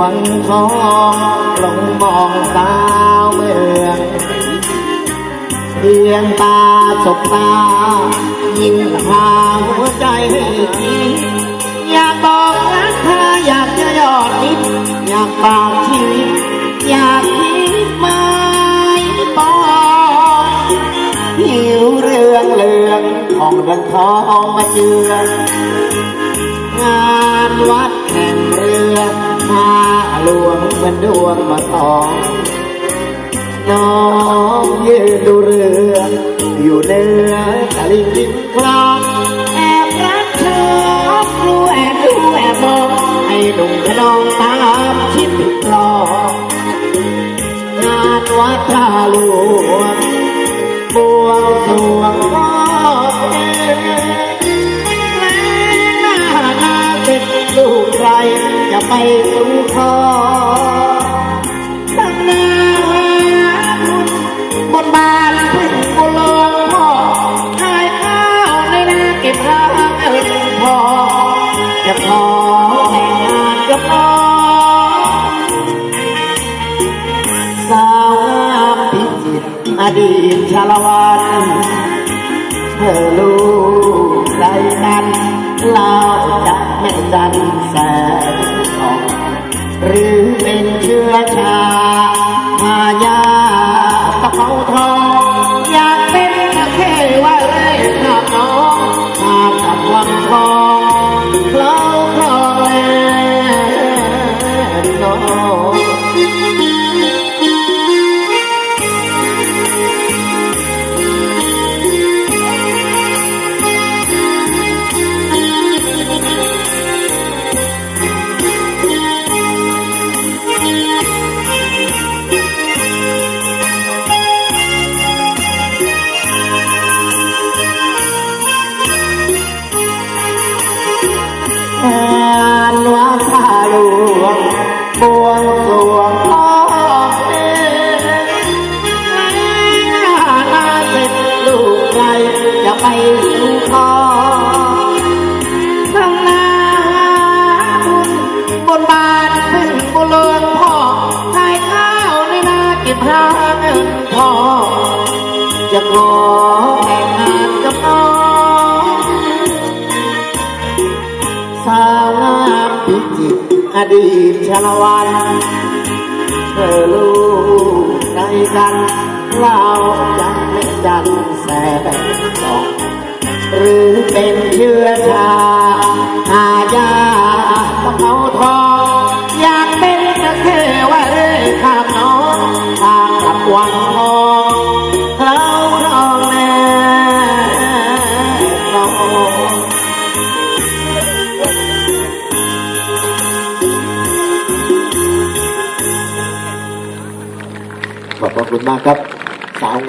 วังทองลงมองสาวเมืองเพียงตาสบตา ยิ่งพาหัวใจให้คิดอยากบอกรักเธออยากจะยอดนิด อยากฝากชีวิตอยากคิดไม่ปองผิวเรืองเรืองของเรืองทองมาเจืองานวัดแข่งเรือมา หลวงเป็นดวงมาตองน้องยืนดูเรือ อยู่เหนือตะลิ่งริมคลองแอบรักเธอรู้แอบดูแอบมองให้หนุ่มขนองตามชิดกลองงานวัดท่าหลวงบวงสรวง ไปสู่ขอตั้งนาคุณบนบานพึ่งบุลงพ่อขายข้าวในนาเก็บข้าเงินพอจะขอแต่งงานกับน้อสาวงามพิจิตอดีตชาละวันเธอลูกใจกันเรา สันแสนทองหรือเป็นเชื้อชาพายา บวงสรวงพ่อเพลงหน้าหน้าเสร็จลูกใครจะไปสู่ขอทั้งน้าบุญบนบานพึ่งบุเลืองพ่อขายข้าวในนาเก็บหาเงินพอจะขอ อดีตชาลวันเธอลูกใจกันเล่าจะไม่จันแสงทองหรือเป็นเชื้อชา ขอบพระคุณมากครับสาว